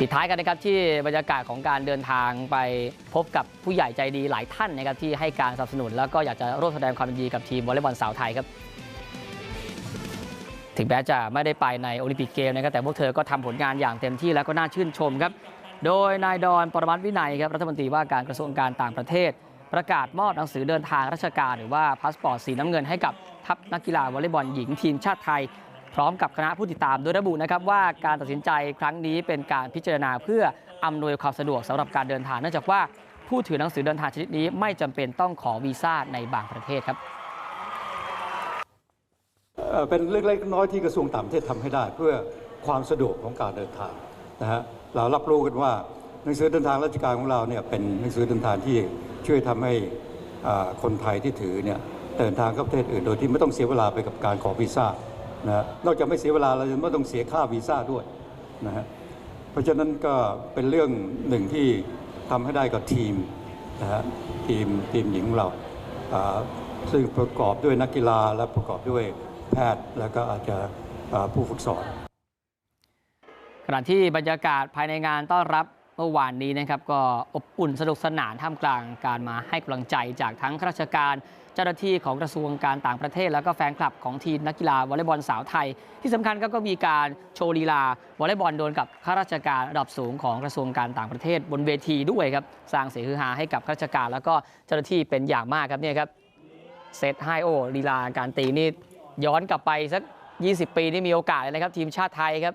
ปิดท้ายกันนะครับที่บรรยากาศของการเดินทางไปพบกับผู้ใหญ่ใจดีหลายท่านนะครับที่ให้การสนับสนุนแล้วก็อยากจะร่วมแสดงความยินดีกับทีมวอลเลย์บอลสาวไทยครับ ถึงแม้จะไม่ได้ไปในโอลิมปิกเกมนะครับแต่พวกเธอก็ทำผลงานอย่างเต็มที่แล้วก็น่าชื่นชมครับ โดยนายดอนปรมัตวินัยครับรัฐมนตรีว่าการกระทรวงการต่างประเทศ ประกาศมอบหนังสือเดินทางราชการหรือว่าพาสปอร์ตสีน้ำเงินให้กับทัพนักกีฬาวอลเลย์บอลหญิงทีมชาติไทย พร้อมกับคณะผู้ติดตามโดยระบุนะครับว่าการตัดสินใจครั้งนี้เป็นการพิจารณาเพื่ออำนวยความสะดวกสำหรับการเดินทางเนื่องจากว่าผู้ถือหนังสือเดินทางชนิดนี้ไม่จำเป็นต้องขอวีซ่าในบางประเทศครับเอ่อเป็นเล็กๆน้อยที่กระทรวงต่างประเทศทำให้ได้ เพื่อความสะดวกของการเดินทางนะฮะเรารับรู้กันว่าหนังสือเดินทางราชการของเราเนี่ยเป็นหนังสือเดินทางที่ช่วยทำให้คนไทยที่ถือเนี่ยเดินทางเข้าประเทศอื่นโดยที่ไม่ต้องเสียเวลาไปกับการขอวีซ่า นะนอกจากไม่เสียเวลาเรายังไม่ต้องเสียค่าวีซ่าด้วยนะฮะเพราะฉะนั้นก็เป็นเรื่องหนึ่งที่ทำให้ได้กับทีมนะฮะทีมทีมหญิงของเราซึ่งประกอบด้วยนักกีฬาและประกอบด้วยแพทย์ แล้วก็อาจจะผู้ฝึกสอนขณะที่บรรยากาศภายในงานต้อนรับ เมื่อวานนี้นะครับก็อบอุ่นสนุกสนานท่ามกลางการมาให้กำลังใจจากทั้งข้าราชการ เจ้าหน้าที่ของกระทรวงการต่างประเทศ แล้วก็แฟนคลับของทีมนักกีฬาวอลเลย์บอลสาวไทย ที่สำคัญก็มีการโชว์ลีลาวอลเลย์บอลโดนกับข้าราชการระดับสูงของกระทรวงการต่างประเทศ บนเวทีด้วยครับสร้างเสียงฮือฮาให้กับข้าราชการ แล้วก็เจ้าหน้าที่เป็นอย่างมากครับเนี่ยครับเซตไฮโอลีลาการตีนี่ย้อนกลับไปสัก 20 ปีนี่มีโอกาสเลยนะครับทีมชาติไทยครับ